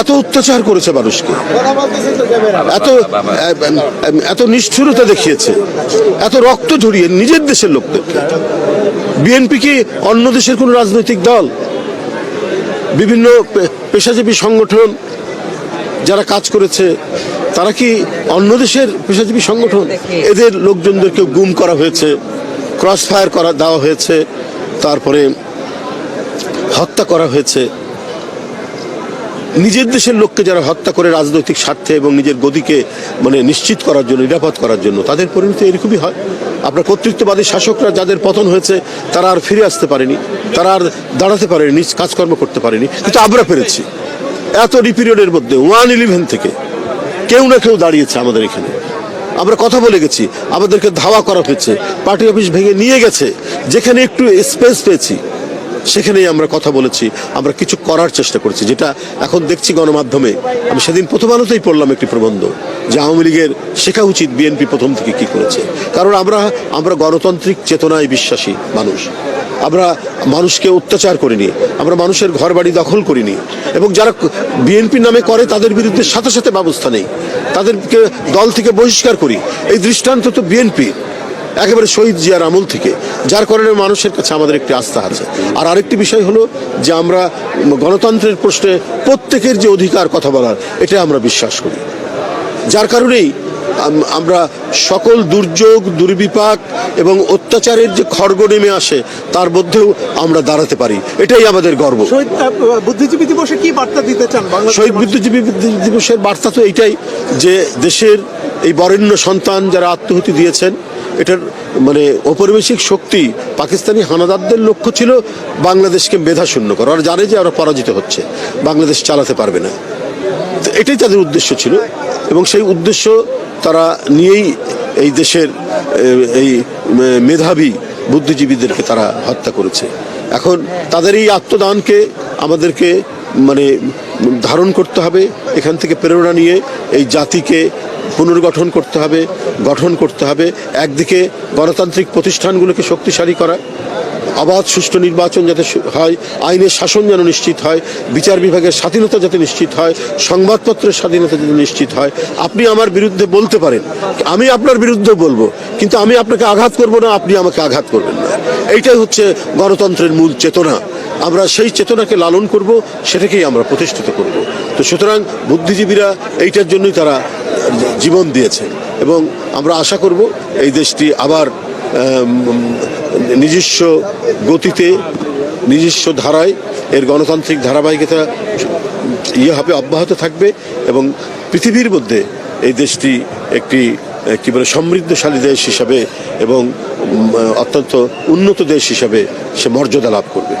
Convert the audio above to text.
এত অত্যাচার করেছে মানুষকে। এত এত নিষ্ঠুরতা দেখিয়েছে। এত রক্ত ঝরিয়ে নিজের দেশের লোকদেরকে বিএনপি কি অন্য দেশের কোনো রাজনৈতিক দল, বিভিন্ন পেশাজীবী সংগঠন যারা কাজ করেছে, তারা কি অন্য দেশের পেশাজীবী সংগঠন? এদের লোকজনদেরকে গুম করা হয়েছে ক্রস ফায়ার করা, দেওয়া হয়েছে, তারপরে হত্যা করা হয়েছে। নিজের দেশের লোককে যারা হত্যা করে রাজনৈতিক স্বার্থে এবং নিজের গদিকে মানে নিশ্চিত করার জন্য, নিরাপদ করার জন্য, তাদের পরিণতি এরকমই হয়। আপনার কর্তৃত্ববাদী শাসকরা যাদের পতন হয়েছে, তারা আর ফিরে আসতে পারেনি, তারা আর দাঁড়াতে পারেনি, নিজ কাজকর্ম করতে পারেনি। কিন্তু আমরা পেরেছি। এত পিরিয়ডের মধ্যে, ওয়ান ইলেভেন থেকে কেউ না কেউ দাঁড়িয়েছে আমাদের এখানে। আমরা কথা বলে গেছি, আমাদেরকে ধাওয়া করা হয়েছে, পার্টি অফিস ভেঙে নিয়ে গেছে, যেখানে একটু স্পেস পেয়েছি। সেখানেই আমরা কথা বলেছি, আমরা কিছু করার চেষ্টা করেছি, যেটা এখন দেখছি গণমাধ্যমে। আমি সেদিন প্রথম আলোতেই পড়লাম একটি প্রবন্ধ, যে আওয়ামী লীগের শেখা উচিত বিএনপি প্রথম থেকে কি করেছে। কারণ আমরা আমরা গণতান্ত্রিক চেতনায় বিশ্বাসী মানুষ। আমরা মানুষকে অত্যাচার করিনি, আমরা মানুষের ঘর বাড়ি দখল করিনি, এবং যারা বিএনপি নামে করে তাদের বিরুদ্ধে সাথে সাথে ব্যবস্থা নেই। তাদেরকে দল থেকে বহিষ্কার করি। এই দৃষ্টান্ত তো বিএনপি একেবারে শহীদ জিয়ার আমল থেকে যার কারণে মানুষের কাছে আমাদের একটি আস্থা আছে। আর আরেকটি বিষয় হলো যে আমরা গণতন্ত্রের প্রশ্নে প্রত্যেকের যে অধিকার কথা বলার এটা আমরা বিশ্বাস করি। যার কারণেই আমরা সকল দুর্যোগ দুর্বিপাক এবং অত্যাচারের যে খড়গ নেমে আসে তার মধ্যেও আমরা দাঁড়াতে পারি। এটাই আমাদের গর্ব। শহীদ বুদ্ধিজীবী দিবসে কি বার্তা দিতে চান শহীদ? বুদ্ধিজীবী দিবসের বার্তা তো এইটাই যে দেশের এই বরেণ্য সন্তান যারা আত্মহতি দিয়েছেন এটার মানে ঔপনিবেশিক শক্তি পাকিস্তানি হানাদারদের লক্ষ্য ছিল বাংলাদেশকে মেধা শূন্য করা। ওরা জানে যে ওরা পরাজিত হচ্ছে। বাংলাদেশ চালাতে পারবে না। তো এটাই তাদের উদ্দেশ্য ছিল এবং সেই উদ্দেশ্য তারা নিয়েই এই দেশের এই মেধাবী বুদ্ধিজীবীদেরকে তারা হত্যা করেছে। এখন তাদের এই আত্মদানকে আমাদেরকে মানে ধারণ করতে হবে। এখান থেকে প্রেরণা নিয়ে এই জাতিকে পুনর্গঠন করতে হবে, গঠন করতে হবে, একদিকে গণতান্ত্রিক প্রতিষ্ঠানগুলোকে শক্তিশালী করা, অবাধ সুষ্ঠু নির্বাচন যাতে হয়, আইনের শাসন যেন নিশ্চিত হয়, বিচার বিভাগের স্বাধীনতা যাতে নিশ্চিত হয়, সংবাদপত্রের স্বাধীনতা যাতে নিশ্চিত হয়। আপনি আমার বিরুদ্ধে বলতে পারেন, আমি আপনার বিরুদ্ধে বলব, কিন্তু আমি আপনাকে আঘাত করব না, আপনি আমাকে আঘাত করবেন না। এইটাই হচ্ছে গণতন্ত্রের মূল চেতনা। আমরা সেই চেতনাকে লালন করব, সেটাকেই আমরা প্রতিষ্ঠিত করব। তো সুতরাং বুদ্ধিজীবীরা এইটার জন্যই তারা জীবন দিয়েছে। এবং আমরা আশা করব এই দেশটি আবার নিজস্ব গতিতে, নিজস্ব ধারায়, এর গণতান্ত্রিক ধারাবাহিকতা ইয়ে হবে, অব্যাহত থাকবে এবং পৃথিবীর মধ্যে এই দেশটি একটি কি বলে সমৃদ্ধশালী দেশ হিসাবে এবং অত্যন্ত উন্নত দেশ হিসাবে সে মর্যাদা লাভ করবে।